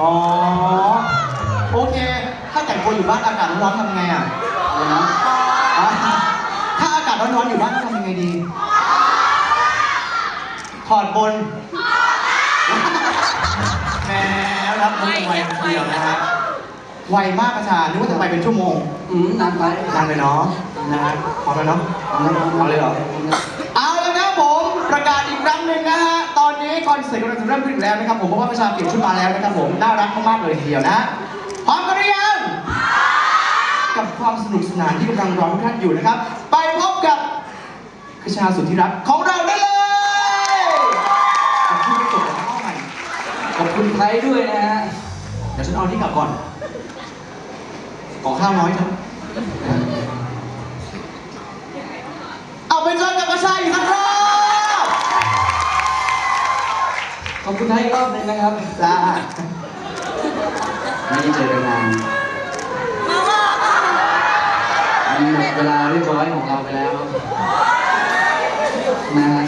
อ๋อ โอเค ถ้าแต่งตัวอยู่บ้านอากาศร้อนๆทำไงอะอะไรนะอะถ้าอากาศร้อนๆอยู่บ้านทำยังไงดี ถอดบน แหมรับมือไวเดียวนะฮะ ไวมากอาจารย์นึกว่าจะไปเป็นชั่วโมง อืมนานไปนานเลยเนาะ นะฮะพร้อมแล้วเนาะเอาเลยเอาเลยเหรอ เอาแล้วครับผม ประกาศอีกครั้งหนึ่งนะฮะตอนนี้ คอนเสิร์ตกำลังจะเริ่มขึ้นแล้วนะครับผมเพราะว่าประชาเปลี่ยนชุดมาแล้วนะครับผมน่ารักมากๆเลยทีเดียวนะพร้อมกันหรือยังกับความสนุกสนานที่กำลังรอทุกท่านอยู่นะครับ ไปพบกับคชาสุดที่รักของเราได้เลยขอบคุณที่จบแล้วข้าใหม่ขอบคุณไทยด้วยนะฮะเดี๋ยวฉันเอาที่กลับก่อนขอข้าวน้อยเถอะเอาไปเจอกับกระชายอีกสักรอบ ขอบคุณไทยอีกรอบหนึงนะครับ จ้าไม่ได้เจอกันนานมันหมดเวลาเรียบร้อยของเราไปแล้วนะฮะ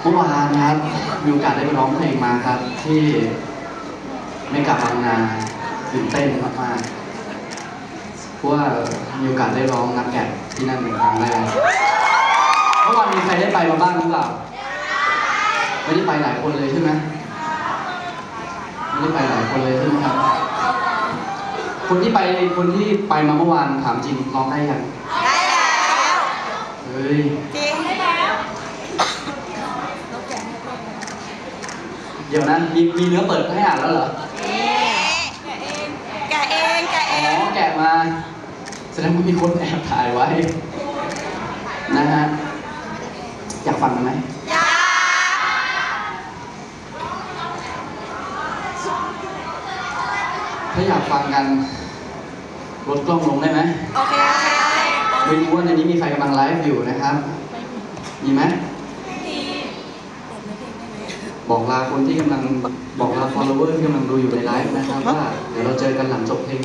เมื่อวานนะครับมีโอกาสได้ไปร้องเพลงมาครับ ที่ไม่กลับบางนาตื่นเต้นมากๆเพราะว่ามีโอกาสได้ร้องนักแกะที่นั่นเป็นครั้งแรกเมื่อวานมีใครได้ไปมาบ้างหรือเปล่า ไม่ได้ไปหลายคนเลยใช่ไหมไม่ได้ไปหลายคนเลยใช่ไหมครับ คนที่ไปคนที่ไปมาเมื่อวานถามจริงร้องได้ยังได้แล้วเฮ้ยจริงได้แล้วเดี๋ยวนะมีมีเนื้อเปิดให้อ่านแล้วเหรอแกะเองแกะเออ๋องแกะมาแสดงว่ามีคนแอบถ่ายไว้นะฮะอยากฟังกันไหม ยา ถ้าอยากฟังกันลดกล้องลงได้ไหมโอเคโอเคโอเคไม่รู้ว่าในนี้มีใครกำลังไลฟ์อยู่นะครับ มีไหมบอกลาคนที่กำลังบอกลา follower ที่กำลังดูอยู่ในไลฟ์นะครับว่าเดี๋ยวเราเจอกันหลังจบเพลง